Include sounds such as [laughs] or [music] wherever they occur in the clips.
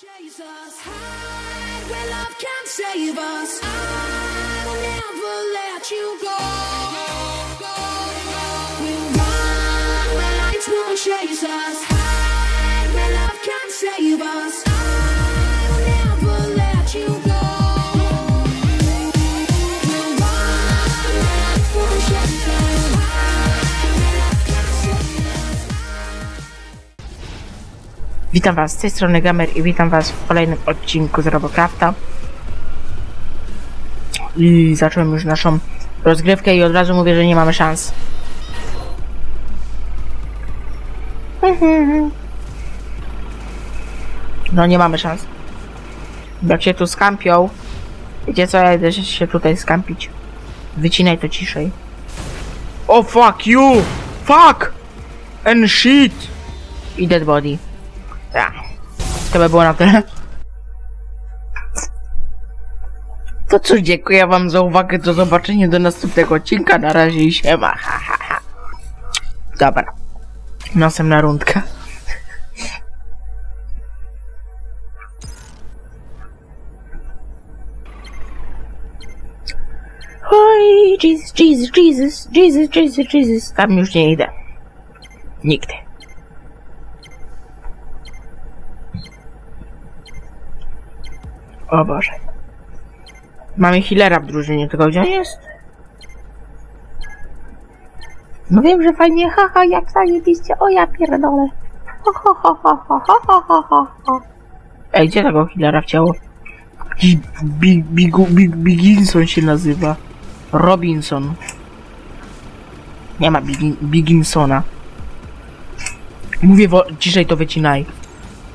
Chase us hide where love can save us. I will never let you go. We'll run where lights won't chase us. Hide where love can save us. Witam Was z tej strony Gamer i witam Was w kolejnym odcinku z Robocrafta. I zacząłem już naszą rozgrywkę i od razu mówię, że nie mamy szans. No nie mamy szans. Jak się tu skampią, wiecie co, ja idę się tutaj skampić. Wycinaj to ciszej. Oh fuck you! Fuck! And shit! I dead body. Ja. To by było na tyle. To cóż, dziękuję wam za uwagę, do zobaczenia do następnego odcinka, na razie i siema, ha, ha, ha. Dobra. Następna rundka. Oj, Jesus, Jesus, Jesus, Jesus, Jesus, Jesus, tam już nie idę. Nigdy. O Boże. Mamy healera w drużynie, tylko gdzie on jest? No wiem, że fajnie, haha, jak zajebiście, o ja pierdolę. Ho, ho, ho, ho, ho, ho, ho, ho. Ej, gdzie tego healera chciało? Big, Big, Big, Biginson się nazywa. Robinson. Nie ma Bigin, Biginsona. Mówię, ciszej to wycinaj.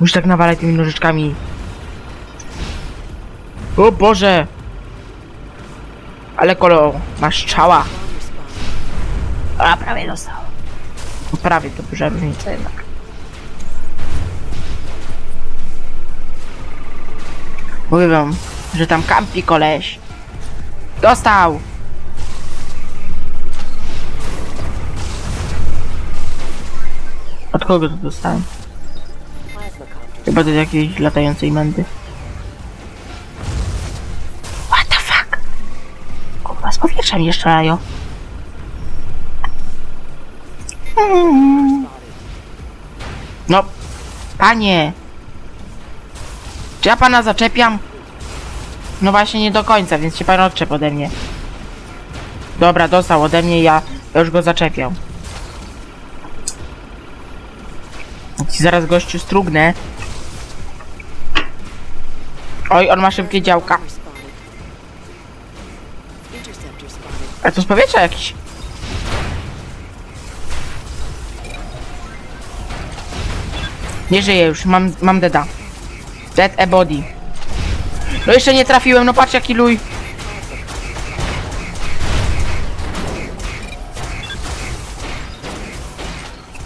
Musisz tak nawalać tymi nożyczkami. O Boże! Ale kolo, masz czała. A, prawie dostał. Prawie to duża różnica jednak. Mówię wam, że tam kampi koleś. Dostał! Od kogo to dostałem? Chyba do jakiejś latającej mędy. Mnie strzelają. No, panie. Czy ja pana zaczepiam? No właśnie nie do końca, więc się pan odczep ode mnie. Dobra, dostał ode mnie, ja, ja już go zaczepiam. Ci zaraz gościu strugnę. Oj, on ma szybkie działka. A to z powietrza jakiś. Nie żyję już, mam, mam deda. Dead a body. No jeszcze nie trafiłem, no patrz jaki luj.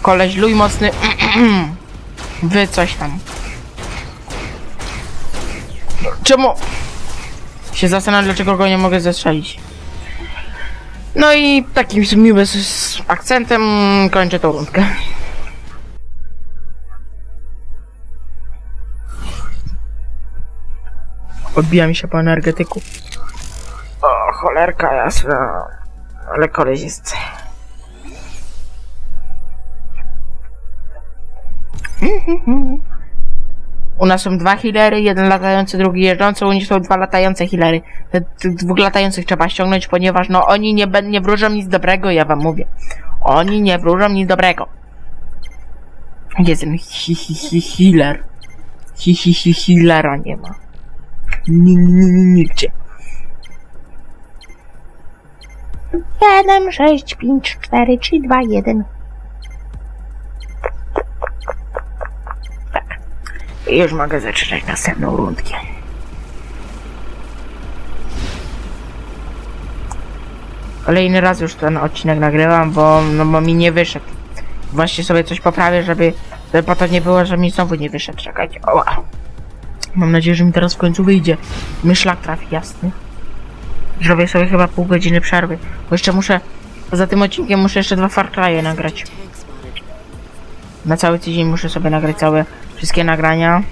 Koleś luj mocny. [clears throat] Wy coś tam. Czemu? Się zastanawiam dlaczego go nie mogę zestrzelić. No i takim miłym akcentem kończę tą rundkę. Odbija mi się po energetyku. O, cholerka jasna. Ale koleś jest. U nas są dwa healery, jeden latający, drugi jeżdżący, u nich są dwa latające healery. Tych dwóch latających trzeba ściągnąć, ponieważ no oni nie, nie wróżą nic dobrego, ja wam mówię. Oni nie wróżą nic dobrego. Jest ten hi, hi, hi, healer. Hi, hi, hi, healera nie ma. Nie, nie, nie, nigdzie. 7, 6, 5, 4, 3, 2, 1. już mogę zaczynać następną rundkę. Kolejny raz już ten odcinek nagrywam, bo, no, bo mi nie wyszedł. Właśnie sobie coś poprawię, żeby, żeby nie było, że mi znowu nie wyszedł. Czekajcie. Oła. Mam nadzieję, że mi teraz w końcu wyjdzie. My szlak trafi, jasny. Zrobię sobie chyba pół godziny przerwy. Bo jeszcze muszę, za tym odcinkiem muszę jeszcze dwa Far Cry'e nagrać na cały tydzień muszę sobie nagrać całe wszystkie nagrania.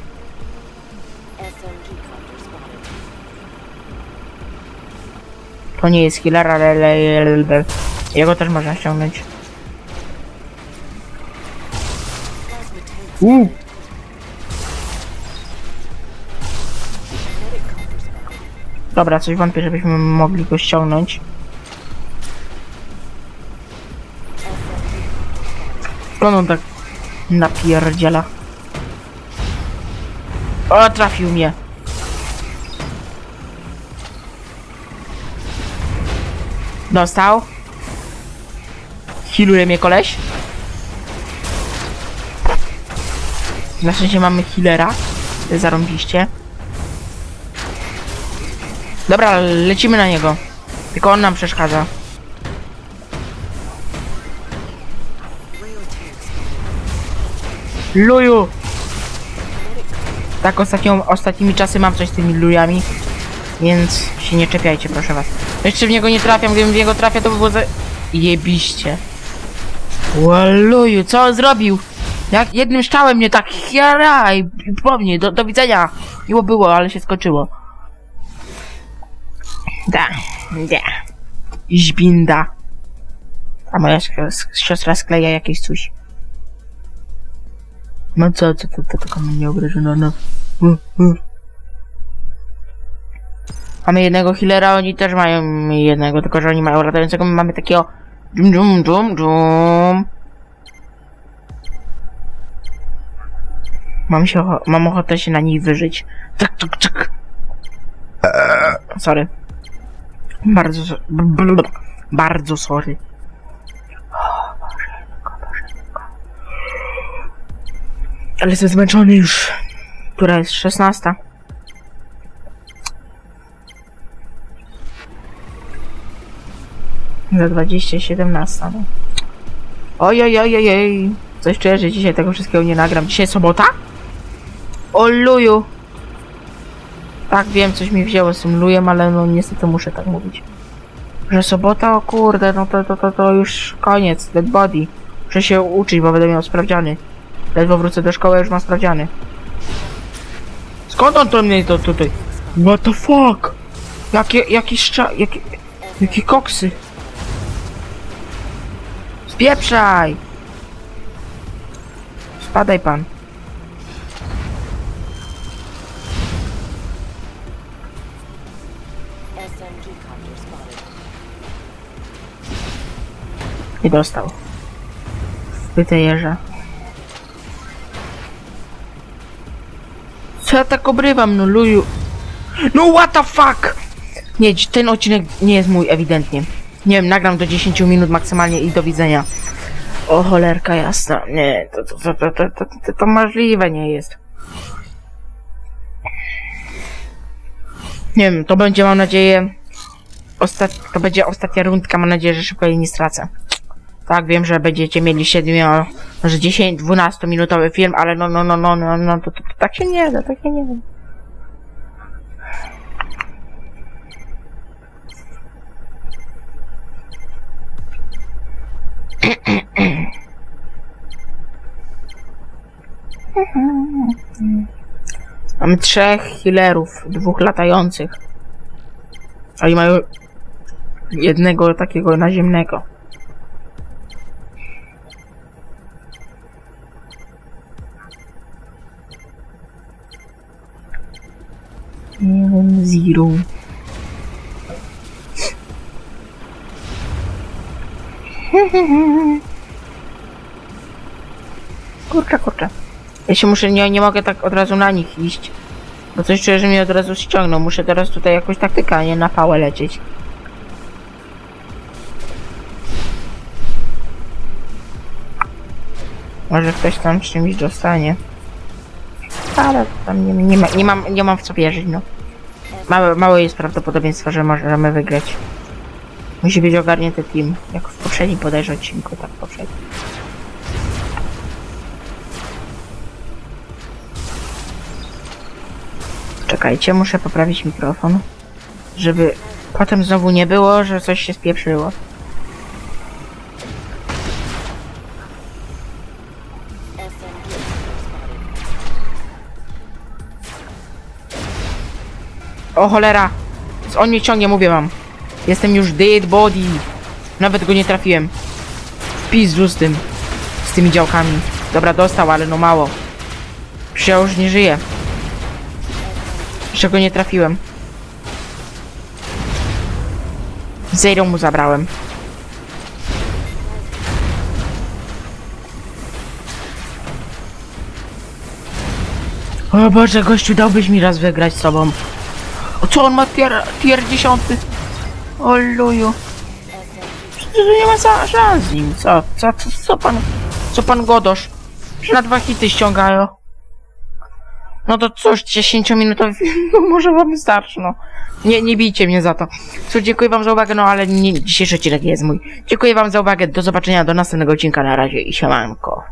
To nie jest killer, ale jego też można ściągnąć. Uuu! Dobra, coś wątpię, żebyśmy mogli go ściągnąć. Skąd on tak napierdziela? O, trafił mnie. Dostał. Healuje mnie koleś. Na szczęście mamy healera. Zarąbiście. Dobra, lecimy na niego. Tylko on nam przeszkadza. Luju! Tak, ostatnimi czasy mam coś z tymi lujami. Więc się nie czepiajcie, proszę was. Jeszcze w niego nie trafiam, gdybym w niego trafia, to by było za... Jebiście. Łaluju, co on zrobił? Jak jednym strzałem mnie tak hiara i po mnie, do, do widzenia. Miło było, ale się skończyło. Da, da. Żbinda. A moja siostra skleja jakieś coś. No co, co, to, to tylko mnie obrażono, no. Uh. Mamy jednego healera, oni też mają jednego, tylko że oni mają latającego, my mamy takiego dżum dżum dżum dżum. Mam się, mam ochotę się na nich wyżyć. Tak, tak, tak. Sorry. Bardzo, bardzo sorry. Ale jestem zmęczony już. Która jest 16. Za 20, 17. No. Oj, oj, oj, oj. Coś czuję, że dzisiaj tego wszystkiego nie nagram. Dzisiaj sobota? O luju. Tak, wiem, coś mi wzięło z tym lujem, ale no niestety muszę tak mówić. Że sobota, o kurde, no to, to, to, to już koniec, dead body. Muszę się uczyć, bo będę miał sprawdziany. Ledwo wrócę do szkoły, już mam sprawdziany. Skąd on to mnie to tutaj? What the fuck? Jakie, jakie szcza... Jakie, jakie koksy? Spieprzaj! Spadaj pan. I dostał. Wbyte jeża. Co ja tak obrywam, no luju? No what the fuck! Nie, ten odcinek nie jest mój ewidentnie. Nie wiem, nagram do 10 minut maksymalnie i do widzenia. O cholerka jasna. Nie, to, to, to, to, to, to, to możliwe nie jest. Nie wiem, to będzie mam nadzieję... Ostat... To będzie ostatnia rundka, mam nadzieję, że szybko jej nie stracę. Tak, wiem, że będziecie mieli 7, może 10, 12 minutowy film, ale no, no, no, no, no, no to, to, to tak się nie da, tak się nie da. Mamy trzech healerów, dwóch latających. Oni mają jednego takiego naziemnego. Zero. [laughs] Kurczę, kurczę. Ja się muszę, nie, nie mogę tak od razu na nich iść. Bo coś czuję, że mnie od razu ściągną. Muszę teraz tutaj jakąś taktykę, a nie na pałę lecieć. Może ktoś tam czymś dostanie. Ale tam nie, nie, ma, nie, mam, nie mam w co wierzyć, no. Małe, małe jest prawdopodobieństwo, że możemy wygrać. Musi być ogarnięty team, jak w poprzednim podejrzeć odcinku, tak poprzednim. Czekajcie, muszę poprawić mikrofon, żeby potem znowu nie było, że coś się spieprzyło. O cholera! On mnie ciągnie, mówię wam. Jestem już dead body. Nawet go nie trafiłem. Pizdu z tym. Z tymi działkami. Dobra, dostał, ale no mało. Przecież ja już nie żyję. Jeszcze go nie trafiłem. Zero mu zabrałem. O Boże, gościu, dałbyś mi raz wygrać z tobą. Co on ma tier, tier 10? O luju. Przecież nie ma za- szans z nim. Co, co, co, co pan, co pan godosz? Na dwa hity ściągają. No to cóż, 10-minutowy film, no może wam wystarczy, no. Nie, nie bijcie mnie za to. Cóż, dziękuję wam za uwagę, no ale nie, dzisiejszy odcinek jest mój. Dziękuję wam za uwagę, do zobaczenia, do następnego odcinka, na razie i siemanko.